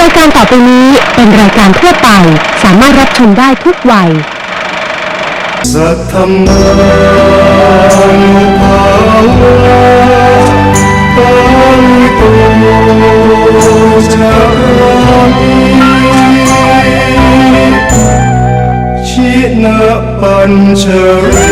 รายการต่อไปนี้เป็นรายการทั่วไป สามารถรับชมได้ทุกวัย สัทธรรมานุภาวะปาริโตจามิชินะปัญชเร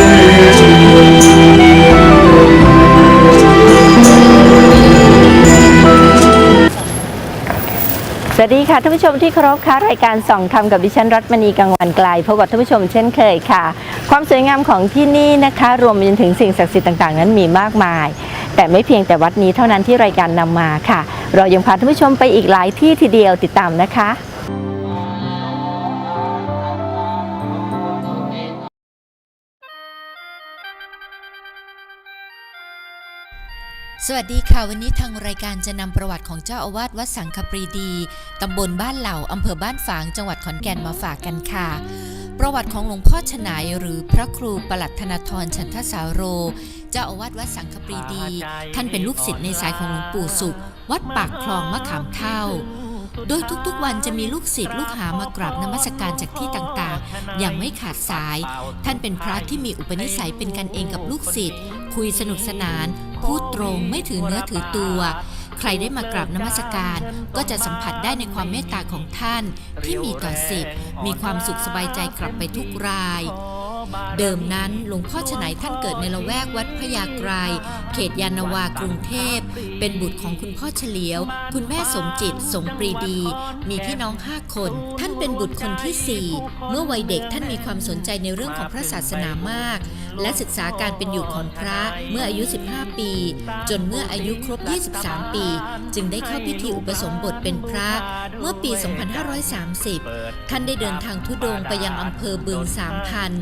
วัสดีค่ะท่านผู้ชมที่เคารพค่ะรายการส่องธรรมกับดิฉันรัตมณีกังวันไกลพบกับท่านผู้ชมเช่นเคยค่ะ ความสวยงามของที่นี่นะคะ รวมไปจนถึงสิ่งศักดิ์สิทธิ์ต่างๆ นั้นมีมากมาย แต่ไม่เพียงแต่วัดนี้เท่านั้นที่รายการนำมาค่ะ เรายังพาท่านผู้ชมไปอีกหลายที่ทีเดียวติดตามนะคะ สวัสดีค่ะ วันนี้ทางรายการจะนำประวัติของเจ้าอาวาสวัดสังคปรีดีตำบลบ้านเหล่าอำเภอบ้านฝาง จังหวัดขอนแก่นมาฝากกันค่ะ ประวัติของหลวงพ่อฉนายหรือพระครูประหลัดธนทรชันทสาโร เจ้าอาวาสวัดสังคปรีดี ท่านเป็นลูกศิษย์ในสายของหลวงปู่สุข วัดปากคลองมะขามเท่า โดยทุกๆ วันจะมีลูกศิษย์ลูกหามากราบนมัสการจากที่ต่างๆ อย่างไม่ขาดสาย ท่านเป็นพระที่มีอุปนิสัยเป็นกันเองกับลูกศิษย์ คุยสนุกสนาน พูดตรงไม่ถือเนื้อถือตัว ใครได้มากราบนมัสการ ก็จะสัมผัสได้ในความเมตตาของท่าน ที่มีต่อศิษย์มีความสุขสบายใจกลับไปทุกราย เดิมนั้นหลวงพ่อฉนัยท่านเกิดในละแวกวัดพระยากรายเขตยานาวากรุงเทพ เป็นบุตรของคุณพ่อเฉลียว คุณแม่สมจิต สมปรีดี มีพี่น้องห้าคน ท่านเป็นบุตรคนที่สี่เมื่อวัยเด็กท่านมีความสนใจในเรื่องของพระศาสนามาก และศึกษาการเป็นอยู่ของพระเมื่ออายุ 15 ปี จนเมื่ออายุครบ 23 ปี จึงได้เข้าพิธีอุปสมบทเป็นพระ เมื่อปี 2530 ท่านได้เดินทางทุดงไปยังอำเภอบึงสามพัน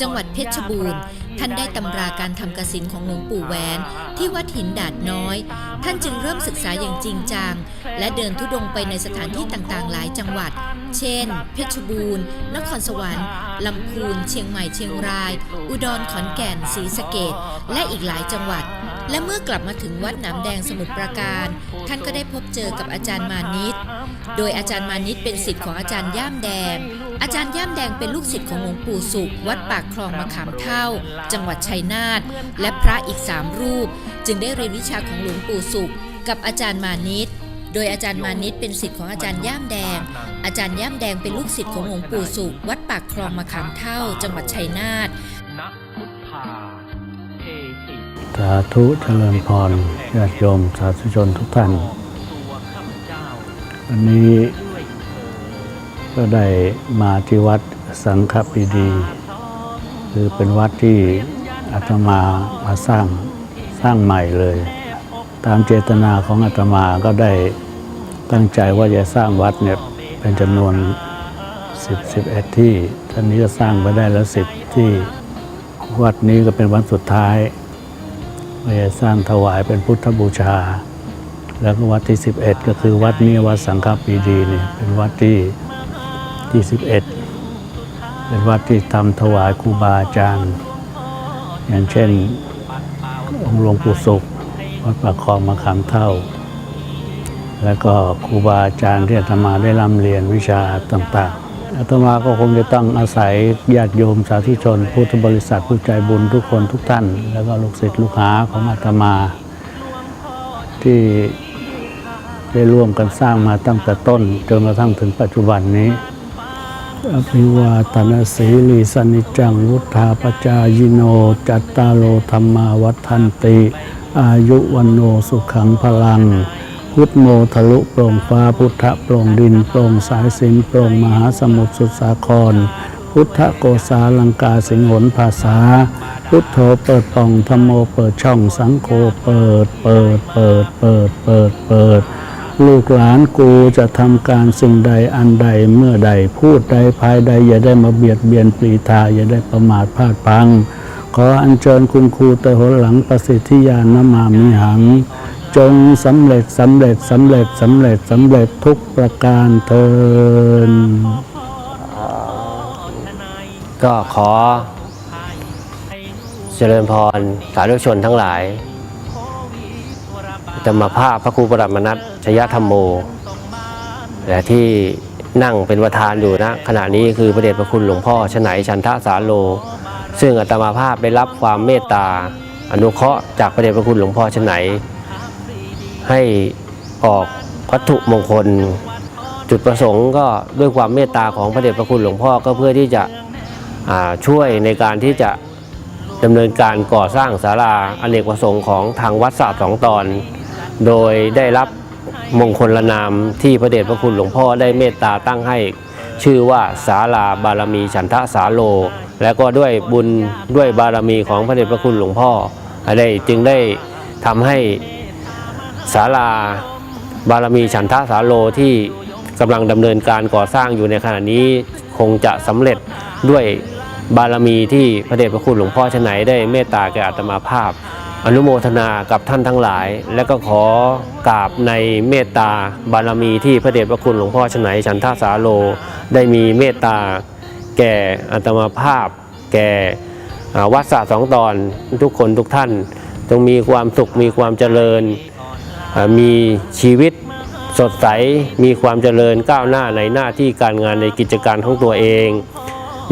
จังหวัดเพชรบูรณ์ ท่านได้ตำราการทำกสินของหลวงปู่แหวน ที่วัดหินดาดน้อย ท่านจึงเริ่มศึกษาอย่างจริงจัง และเดินทุดงไปในสถานที่ต่างๆ หลายจังหวัด เช่น เพชรบูรณ์ นครสวรรค์ลำพูน เชียงใหม่ เชียงราย อุดร ขอนแก่น ศรีสะเกดและอีกหลายจังหวัด และเมื่อกลับมาถึงวัดหนามแดงสมุทรปราการ ท่านก็ได้พบเจอกับอาจารย์มานิต โดยอาจารย์มานิตเป็นศิษย์ของอาจารย์ย่ามแดง อาจารย์ย่ามแดงเป็นลูกศิษย์ของหลวงปู่สุข วัดปากคลองมะขามเท่า จังหวัดชัยนาท และพระอีกสามรูป จึงได้เรียนวิชาของหลวงปู่สุข กับอาจารย์มานิตโดยอาจารย์มานิตเป็นศิษย์ของอาจารย์ย่ามแดง อาจารย์ย่ามแดงเป็นลูกศิษย์ของหลวงปู่สุข วัดปากคลองมะขามเท่า จังหวัดชัยนาท สาธุเจริญพรญาติโยมสาธุชนทุกท่าน วันนี้ก็ได้มาที่วัดสังฆปรีดี คือเป็นวัดที่อาตมามาสร้างสร้างใหม่เลย ตามเจตนาของอาตมาก็ได้ตั้งใจว่าจะสร้างวัดเนี่ยเป็นจำนวน 10 11 ที่ท่านนี้ก็สร้างไปได้แล้ว 10 ที่วัดนี้ก็เป็นวัดสุดท้าย เราจะสร้างถวายเป็นพุทธบูชา แล้วก็วัดที่ 11 ก็คือวัดนี้วัดสังฆปีดีเนี่ยเป็นวัดที่ที่11 เป็นวัดที่ทำถวายครูบาอาจารย์ อย่างเช่นองค์หลวงปู่สุขวัดปากคลองมะขามเท่า แล้วก็ครูบาอาจารย์ที่อาตมาได้ร่ำเรียนวิชาต่างๆ อาตมาก็คงจะต้องอาศัยญาติโยมสาธุชน พุทธบริษัทผู้ใจบุญทุกคนทุกท่าน แล้วก็ลูกศิษย์ลูกหาของอาตมา ที่ได้ร่วมกันสร้างมาตั้งแต่ต้น จนกระทั่งถึงปัจจุบันนี้อภิวาตนาสีลีสนิจังวุธาปจายโน จัตตาโลธรรมาวัฏันติ อายุวันโนสุขังพลัง พุทโมทะลุโปร่งฟ้าพุทธะโปร่งดินโปร่งสายสินโปร่งมหาสมุทรสุดสาคร พุทธโกสาลังกาสิงหนภาษา พุทโธเปิดป่องธรรมโมเปิดช่องสังโฆเปิดเปิดเปิดเปิดเปิดเปิดลูกหลานกูจะทำการสิ่งใดอันใดเมื่อใดพูดใดภายใด อย่าได้มาเบียดเบียนปรีทาอย่าได้ประมาทพลาดพัง ขออัญเชิญคุณครูแต่หนหลังประสิทธิญาณมามิหัง จงสำเร็จสำเร็จสำเร็จสำเร็จสำเร็จทุกประการเทินก็ขอเจริญพรสาธุชนทั้งหลายจะมาภาพพระครูประดับมนัสชยธรรมโมและที่นั่งเป็นประธานอยู่นะ ขณะนี้คือพระเดชพระคุณหลวงพ่อชไหนชันทสาโล ซึ่งอาตมาภาพได้รับความเมตตาอนุเคราะห์จากพระเดชพระคุณหลวงพ่อชไหน ให้ออกวัตถุมงคล จุดประสงค์ก็ด้วยความเมตตาของพระเดชพระคุณหลวงพ่อก็เพื่อที่จะช่วยในการที่จะดำเนินการก่อสร้างศาลาอเนกประสงค์ของทางวัดศาสตร์สองตอน โดยได้รับมงคลนามที่พระเดชพระคุณหลวงพ่อได้เมตตาตั้งให้ชื่อว่าศาลาบารมีฉันทะสาโล และก็ด้วยบุญด้วยบารมีของพระเดชพระคุณหลวงพ่อได้จึงได้ทำให้ ศาลาบารมีฉันทะสาโลที่กำลังดำเนินการก่อสร้างอยู่ในขณะนี้คงจะสำเร็จด้วยบารมีที่พระเดชพระคุณหลวงพ่อชไหนได้เมตตาแก่อาตมาภาพ อนุโมทนากับท่านทั้งหลาย และก็ขอกราบในเมตตาบารมีที่พระเดชพระคุณหลวงพ่อชไหนฉันทาสาโลได้มีเมตตาแก่อาตมาภาพ แก่วัดสาสองตอนทุกคนทุกท่านจงมีความสุขมีความเจริญ มีชีวิตสดใส มีความเจริญก้าวหน้าในหน้าที่การงานในกิจการของตัวเอง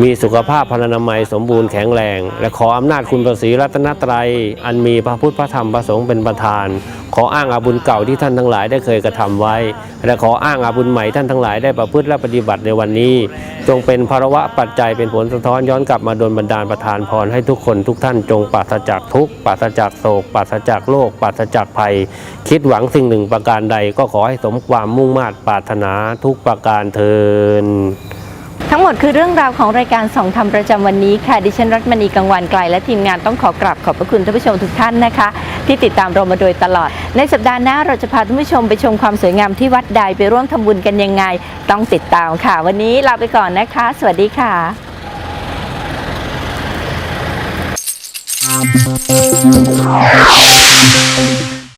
มีสุขภาพพลานามัยสมบูรณ์แข็งแรง และขออำนาจคุณพระศรีรัตนตรัย อันมีพระพุทธพระธรรมพระสงฆ์เป็นประธาน ขออ้างอาบุญเก่าที่ท่านทั้งหลายได้เคยกระทำไว้ และขออ้างอาบุญใหม่ท่านทั้งหลายได้ประพฤติและปฏิบัติในวันนี้ จงเป็นภาระวะปัจจัยเป็นผลสะท้อนย้อนกลับมาโดนบันดาลประทานพรให้ทุกคนทุกท่านจงปราศจากทุกข์ปราศจากโศกปราศจากโรคปราศจากภัย คิดหวังสิ่งหนึ่งประการใดก็ขอให้สมความมุ่งมา่ปรารถนาทุกประการเทิน ทั้งหมดคือเรื่องราวของรายการส่องธรรมประจำวันนี้ค่ะ ดิฉันรัตมณีกังวานไกลและทีมงานต้องขอกราบขอบพระคุณท่านผู้ชมทุกท่านนะคะ ที่ติดตามเรามาโดยตลอด ในสัปดาห์หน้าเราจะพาท่านผู้ชมไปชมความสวยงามที่วัดใดไปร่วมทำบุญกันยังไง ต้องติดตามค่ะ วันนี้ลาไปก่อนนะคะ สวัสดีค่ะ Thank